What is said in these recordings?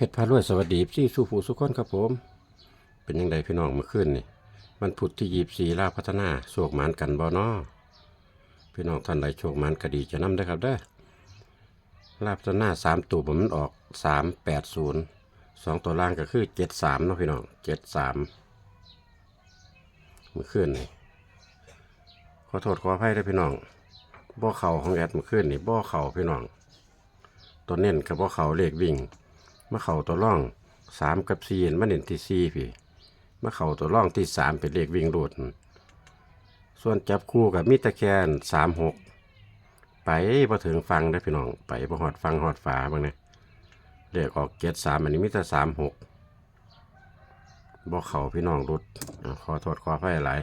เพชรพารวยสวัสดีพี่สู้ผู้สุขคนครับผม เป็นยังไงพี่น้องเมื่อคืนนี่มันพุธที่ยีบสีลาพัฒนาโชคหมานกันบ่นอพี่น้องท่านใดโชคหมานก็ดีจะนำได้ครับเด้อลาพัฒนาสามตัวผมมันออกสามแปดศูนย์สองตัวล่างก็คือเจ็ดสามเนาะพี่น้องเจ็ดสามเมื่อคืนนี่ขอโทษขออภัยด้วยพี่น้องบ่อเข่าของแอดเมื่อคืนนี่บ่อเข่าพี่น้องตัวเน้นกับบ่อเข่าเลขวิ่ง มาเข่าตัวร่องสามกับสี่มาเน้นที่สี่พี่มาเข่าตัวร่องที่สามเป็นเลขวิ่งรูดส่วนจับคู่กับมิตรแคนสามหกไปพอถึงฟังได้พี่น้อง ไปพอหอดฟังหอดฝาบ้างเนี่ยเลขออกเจ็ดสามอันนี้มิตรสามหกบอกเข่าพี่น้องรุดขอโทษขออภัยหลาย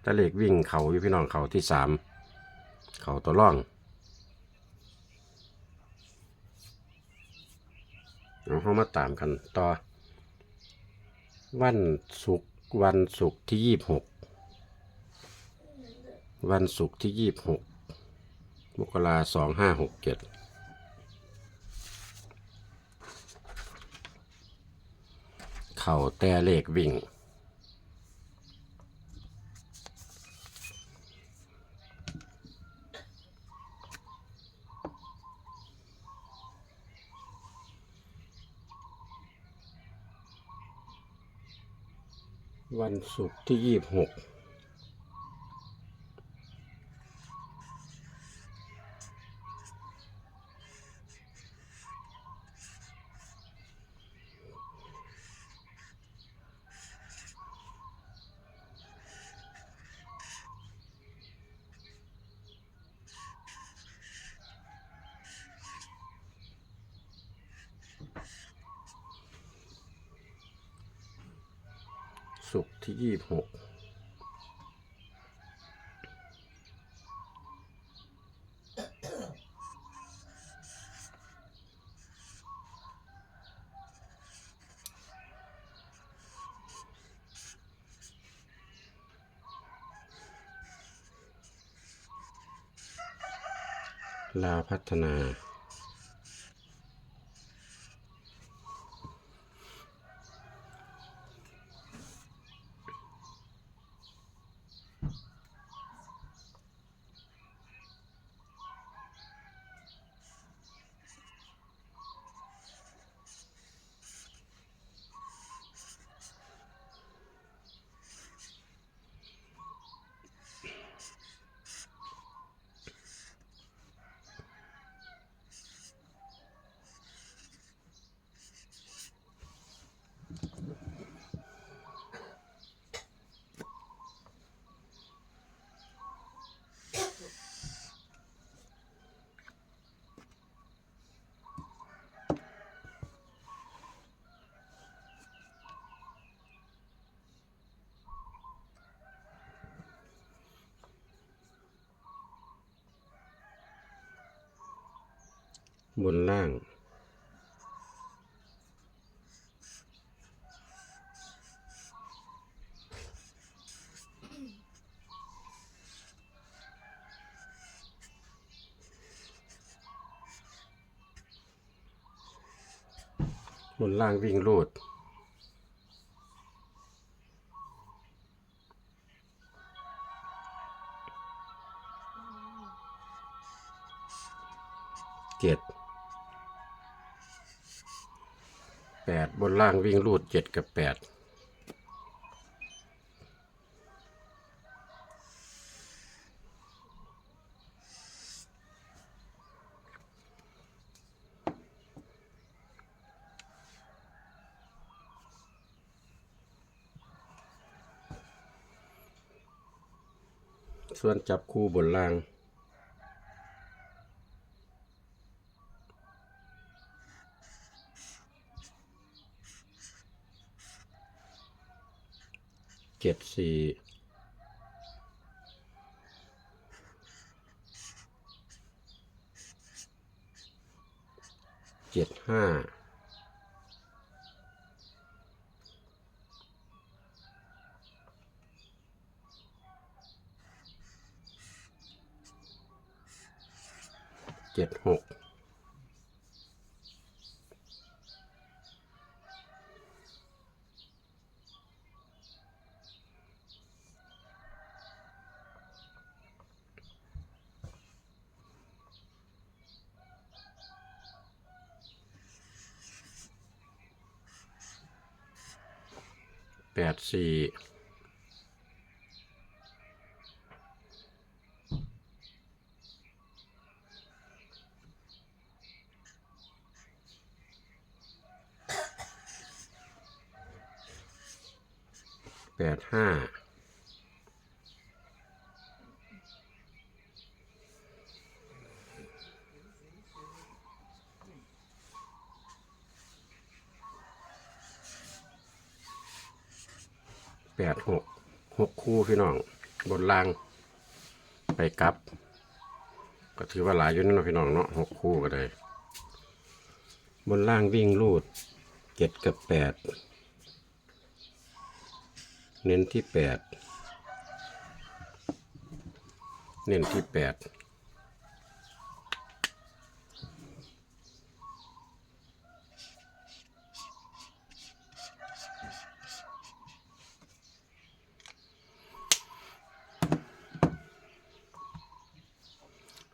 แต่เลขวิ่งเข่าอยู่พี่น้องเข่าที่สามเข่าตัวร่อง เอาเข้ามาตามกันต่อ วันศุกร์วันศุกร์ที่ยี่บหกวันศุกร์ที่ยี่บหกมกราสองห้าหกเจ็ดเข่าแต่เลขวิ่ง วันศุกร์ที่ยี่บหก ศุกร์ที่ยี่บหกลาพัฒนา บนล่าง บนล่างวิ่งรูด แปดบนล่างวิ่งรูดเจ็ดกับแปดส่วนจับคู่บนล่าง เจ็ดสี่เจ็ดห้าเจ็ดหก แปดสี่แปดห้า หกหกคู่พี่น้อง บนล่าง ไปกลับ ก็ถือว่าหลายอยู่นั่นเนาะพี่น้องเนาะหกคู่ก็ได้ บนล่างวิ่งรูดเจ็ดกับแปดเน้นที่แปดเน้นที่แปด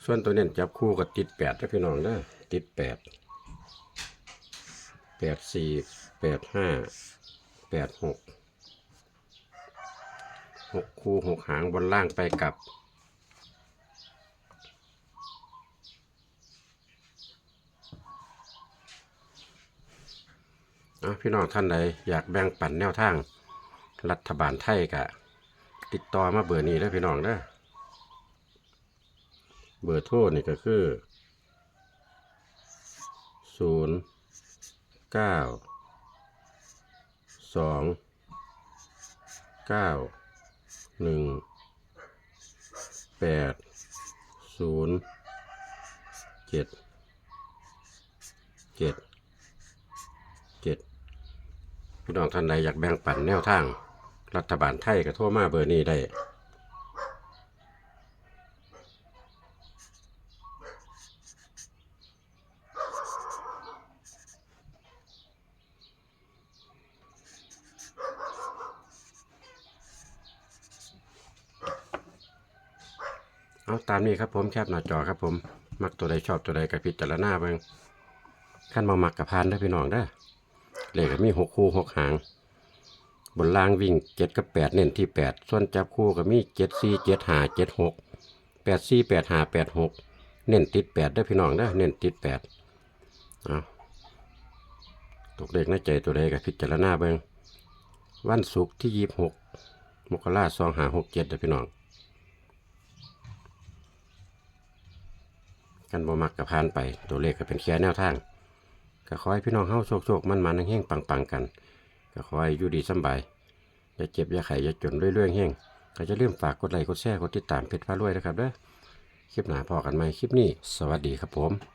ส่วนตัวเน้นจับคู่กับติดแปดนะพี่น้องนะติดแปดแปดสี่แปดห้าแปดหกหกคู่หกหางบนล่างไปกลับอะพี่น้องท่านใดอยากแบ่งปันแนวทาง รัฐบาลไทยกะ ติดต่อมาเบอร์นี้ได้พี่น้องเด้อ เบอร์โทรนี่ก็คือศูนย์เก้าสองเก้าหนึ่งแปดศูนย์เจ็ดเจ็ดเจ็ดพี่น้องท่านใดอยากแบ่งปันแนวทาง รัฐบาลไทยก็โทรมาเบอร์นี้ได้ เอาตามนี้ครับผมแคบหน้าจอครับผม มักตัวใดชอบตัวใดกับพิจารณาเบิ่งขั้นมามักกับพานได้พี่น้องได้เลขก็มีหกคู่หกหาง บนล่างวิ่งเจ็ดกับแปดเน้นที่แปดส่วนจับคู่ก็มีเจ็ดสี่เจ็ดห้าเจ็ดหกแปดสี่แปดห้าแปดหกเน้นติดแปดได้พี่น้องได้เน้นติดแปดเอาตกเลขในใจตัวใดกับพิจารณาเบิ่งวันศุกร์ที่ยี่สิบหกมกราสองหาหกเจ็ดเด้พี่น้อง กันบ่มักกับพานไป ตัวเลขก็เป็นแค่แนวทางก็ขอให้พี่น้องเฮาโชคโชคมันมันแห้งๆปังๆกันก็ขอให้อยู่ดีสบายอย่าเจ็บอย่าไข้อย่าจนเรื่อยๆเฮงก็จะลืมฝากกดไลค์กดแชร์กดติดตามเพจพารวยนะครับเด้อคลิปหน้าพอกันใหม่คลิปนี้ สวัสดีครับผม